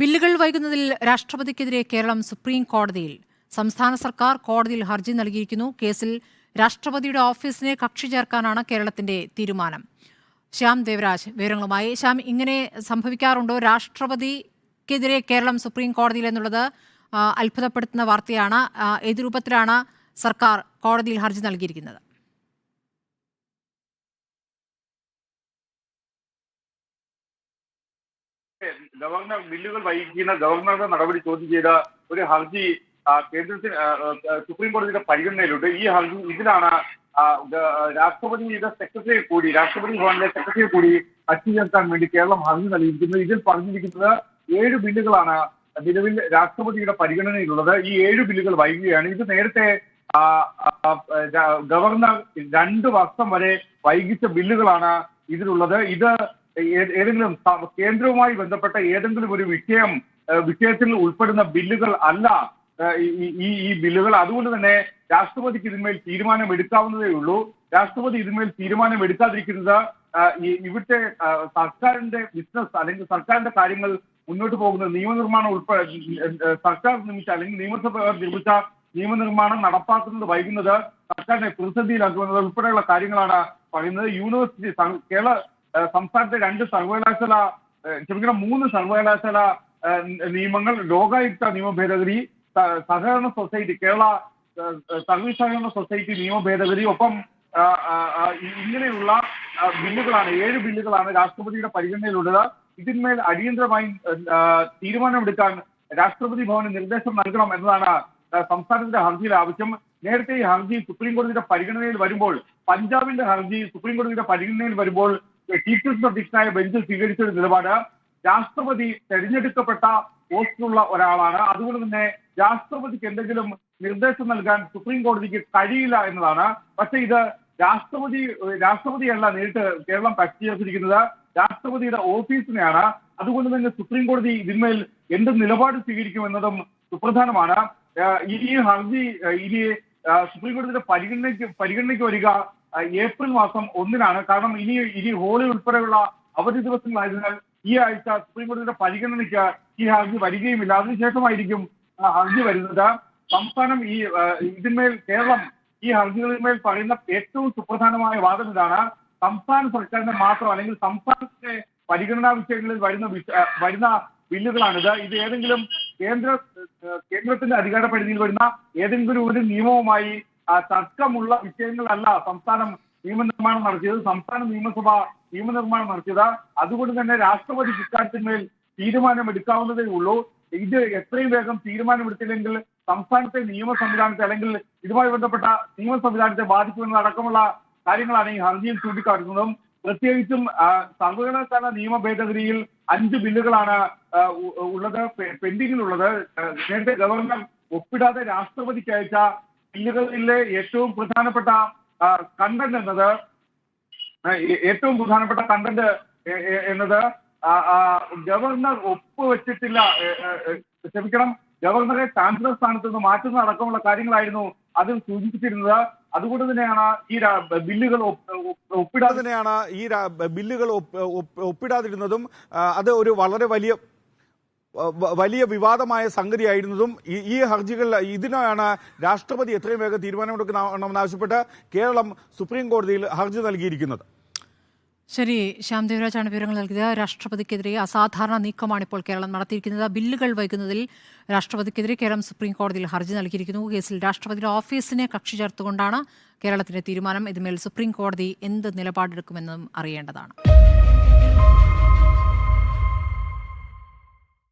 ബില്ലുകൾ വൈകുന്നതിൽ രാഷ്ട്രപതിക്കെതിരെ കേരളം സുപ്രീം കോടതിയിൽ സംസ്ഥാന സർക്കാർ കോടതിയിൽ ഹർജി നൽകിയിരിക്കുന്നു. കേസിൽ രാഷ്ട്രപതിയുടെ ഓഫീസിനെ കക്ഷി ചേർക്കാനാണ് കേരളത്തിന്റെ തീരുമാനം. ശ്യാം ദേവരാജ് വിവരങ്ങളുമായി. ശ്യാം ഇങ്ങനെ സംഭവിക്കാറുണ്ടോ? രാഷ്ട്രപതിക്കെതിരെ കേരളം സുപ്രീം കോടതിയിൽ എന്നുള്ളത് അത്ഭുതപ്പെടുത്തുന്ന വാർത്തയാണ്. ഏത് രൂപത്തിലാണ് സർക്കാർ കോടതിയിൽ ഹർജി നൽകിയിരിക്കുന്നത്? ഗവർണർ ബില്ലുകൾ വൈകിക്കുന്ന ഗവർണറുടെ നടപടി ചോദ്യം ചെയ്ത ഒരു ഹർജി കേന്ദ്രത്തിന് സുപ്രീം കോടതിയുടെ പരിഗണനയിലുണ്ട്. ഈ ഹർജി ഇതിലാണ് രാഷ്ട്രപതിയുടെ സെക്രട്ടറി കൂടി രാഷ്ട്രപതി ഭവനിലെ സെക്രട്ടറി കൂടി കക്ഷി ചേർക്കാൻ വേണ്ടി കേരളം ഹർജി നൽകിയിരിക്കുന്നത് ഇതിൽ പറഞ്ഞിരിക്കുന്നത് ഏഴ് ബില്ലുകളാണ് നിലവിൽ രാഷ്ട്രപതിയുടെ പരിഗണനയിലുള്ളത്. ഈ ഏഴ് ബില്ലുകൾ വൈകുകയാണ്. ഇത് നേരത്തെ ഗവർണർ രണ്ട് വർഷം വരെ വൈകിച്ച ബില്ലുകളാണ് ഇതിലുള്ളത്. ഇത് ഏതെങ്കിലും കേന്ദ്രവുമായി ബന്ധപ്പെട്ട ഏതെങ്കിലും ഒരു വിഷയം വിഷയത്തിൽ ഉൾപ്പെടുന്ന ബില്ലുകൾ അല്ല ഈ- ഈ ബില്ലുകൾ. അതുകൊണ്ട് തന്നെ രാഷ്ട്രപതിക്ക് ഇതിന്മേൽ തീരുമാനം എടുക്കാവുന്നതേ ഉള്ളൂ. രാഷ്ട്രപതി ഇതിന്മേൽ തീരുമാനം എടുക്കാതിരിക്കുന്നത് ഇവിടുത്തെ സർക്കാരിന്റെ ബിസിനസ് അല്ലെങ്കിൽ സർക്കാരിന്റെ കാര്യങ്ങൾ മുന്നോട്ട് പോകുന്ന നിയമനിർമ്മാണം ഉൾപ്പെടെ സർക്കാർ നിർമ്മിച്ച അല്ലെങ്കിൽ നിയമസഭ നിർമ്മിച്ച നിയമനിർമ്മാണം നടപ്പാക്കുന്നത് വൈകുന്നത് സർക്കാരിനെ പ്രതിസന്ധിയിലാക്കുന്നത് ഉൾപ്പെടെയുള്ള കാര്യങ്ങളാണ് പറയുന്നത്. യൂണിവേഴ്സിറ്റി കേരള സംസ്ഥാനത്തെ രണ്ട് സർവകലാശാല ക്ഷമിക്കണം മൂന്ന് സർവകലാശാല നിയമങ്ങൾ ലോകായുക്ത നിയമ ഭേദഗതി സഹകരണ സൊസൈറ്റി കേരള സർവീസ് സഹകരണ സൊസൈറ്റി നിയമ ഭേദഗതി ഒപ്പം ഇങ്ങനെയുള്ള ബില്ലുകളാണ് ഏഴ് ബില്ലുകളാണ് രാഷ്ട്രപതിയുടെ പരിഗണനയിലുള്ളത്. ഇതിന്മേൽ അടിയന്തരമായി തീരുമാനമെടുക്കാൻ രാഷ്ട്രപതി ഭവന് നിർദ്ദേശം നൽകണം എന്നതാണ് സംസ്ഥാനത്തിന്റെ ഹർജിയിലെ ആവശ്യം. നേരത്തെ ഈ ഹർജി സുപ്രീം കോടതിയുടെ പരിഗണനയിൽ വരുമ്പോൾ പഞ്ചാബിന്റെ ഹർജി സുപ്രീം കോടതിയുടെ പരിഗണനയിൽ വരുമ്പോൾ ചീഫ് ജസ്റ്റിസ് അധ്യക്ഷനായ ബെഞ്ച് സ്വീകരിച്ച ഒരു നിലപാട്. രാഷ്ട്രപതി തെരഞ്ഞെടുക്കപ്പെട്ട പോസ്റ്റിലുള്ള ഒരാളാണ്. അതുകൊണ്ട് തന്നെ രാഷ്ട്രപതിക്ക് എന്തെങ്കിലും നിർദ്ദേശം നൽകാൻ സുപ്രീം കോടതിക്ക് കഴിയില്ല എന്നതാണ്. പക്ഷെ ഇത് രാഷ്ട്രപതി രാഷ്ട്രപതിയല്ല നേരിട്ട് കേരളം കക്ഷി ചേർത്തിരിക്കുന്നത് രാഷ്ട്രപതിയുടെ ഓഫീസിനെയാണ്. അതുകൊണ്ട് തന്നെ സുപ്രീം കോടതി ഇതിന്മേൽ എന്ത് നിലപാട് സ്വീകരിക്കുമെന്നതും സുപ്രധാനമാണ്. ഇനി ഹർജി ഇനി സുപ്രീം കോടതിയുടെ പരിഗണനയ്ക്ക് പരിഗണനയ്ക്ക് വരിക ഏപ്രിൽ മാസം ഒന്നിനാണ്. കാരണം ഇനി ഇനി ഹോളി ഉൾപ്പെടെയുള്ള അവധി ദിവസങ്ങളായതിനാൽ ഈ ആഴ്ച സുപ്രീം കോടതിയുടെ പരിഗണനയ്ക്ക് ഈ ഹർജി വരികയുമില്ല. അതിനുശേഷമായിരിക്കും ഹർജി വരുന്നത്. സംസ്ഥാനം ഈ ഇതിന്മേൽ കേരളം ഈ ഹർജികളിന്മേൽ പറയുന്ന ഏറ്റവും സുപ്രധാനമായ വാദം ഇതാണ്. സംസ്ഥാന സർക്കാരിന്റെ മാത്രം അല്ലെങ്കിൽ സംസ്ഥാനത്തെ പരിഗണനാ വിഷയങ്ങളിൽ വരുന്ന വരുന്ന ബില്ലുകളാണിത്. ഇത് ഏതെങ്കിലും കേന്ദ്ര കേന്ദ്രത്തിന്റെ അധികാര പരിധിയിൽ വരുന്ന ഏതെങ്കിലും ഒരു നിയമവുമായി തർക്കമുള്ള വിഷയങ്ങളല്ല സംസ്ഥാനം നിയമനിർമ്മാണം നടത്തിയത്. സംസ്ഥാന നിയമസഭ നിയമനിർമ്മാണം നടത്തിയത്. അതുകൊണ്ട് തന്നെ രാഷ്ട്രപതി ഇക്കാര്യത്തിന്മേൽ തീരുമാനം എടുക്കാവുന്നതേ ഉള്ളൂ. ഇത് എത്രയും വേഗം തീരുമാനമെടുത്തില്ലെങ്കിൽ സംസ്ഥാനത്തെ നിയമ സംവിധാനത്തെ അല്ലെങ്കിൽ ഇതുമായി ബന്ധപ്പെട്ട നിയമ സംവിധാനത്തെ ബാധിക്കുമെന്നതടക്കമുള്ള കാര്യങ്ങളാണ് ഈ ഹർജിയിൽ ചൂണ്ടിക്കാട്ടുന്നതും പ്രത്യേകിച്ചും സർവകലാശാല നിയമ ഭേദഗതിയിൽ അഞ്ച് ബില്ലുകളാണ് ഉള്ളത്. പെൻഡിങ്ങിലുള്ളത്. നേരത്തെ ഗവർണർ ഒപ്പിടാതെ രാഷ്ട്രപതിക്ക് അയച്ച ബില്ലുകളിലെ ഏറ്റവും പ്രധാനപ്പെട്ട കണ്ടന്റ് എന്നത് ഏറ്റവും പ്രധാനപ്പെട്ട കണ്ടന്റ് എന്നത് ഗവർണർ ഒപ്പുവെച്ചിട്ടില്ല ക്ഷമിക്കണം ഗവർണറെ ചാൻസലർ സ്ഥാനത്ത് നിന്ന് മാറ്റുന്ന അടക്കമുള്ള കാര്യങ്ങളായിരുന്നു അതിൽ സൂചിപ്പിച്ചിരുന്നത്. അതുകൊണ്ട് തന്നെയാണ് ഈ ബില്ലുകൾ ഒപ്പ്- ഒപ്പ്- ഒപ്പിടാതെ തന്നെയാണ് ഈ ബില്ലുകൾ ഒപ്പ്- ഒപ്പ്- ഒപ്പിടാതിരുന്നതും അത് ഒരു വളരെ വലിയ വലിയ വിവാദമായ സംഗതിയായിരുന്നതും ഈ- ഹർജികൾ ഇതിനാണ് രാഷ്ട്രപതി എത്രയും വേഗം തീരുമാനമെടുക്കണമെന്നാവശ്യപ്പെട്ട് കേരളം സുപ്രീം കോടതിയിൽ ഹർജി നൽകിയിരിക്കുന്നത്. ശരി ശ്യാം ദേവരാജാണ് വിവരങ്ങൾ നൽകിയത്. രാഷ്ട്രപതിക്കെതിരെ അസാധാരണ നീക്കമാണ് ഇപ്പോൾ കേരളം നടത്തിയിരിക്കുന്നത്. ബില്ലുകൾ വൈകുന്നതിൽ രാഷ്ട്രപതിക്കെതിരെ കേരളം സുപ്രീം കോടതിയിൽ ഹർജി നൽകിയിരിക്കുന്നു. കേസിൽ രാഷ്ട്രപതിയുടെ ഓഫീസിനെ കക്ഷി ചേർത്തുകൊണ്ടാണ് കേരളത്തിന്റെ തീരുമാനം. ഇതിന്മേൽ സുപ്രീം കോടതി എന്ത് നിലപാടെടുക്കുമെന്നും അറിയേണ്ടതാണ്.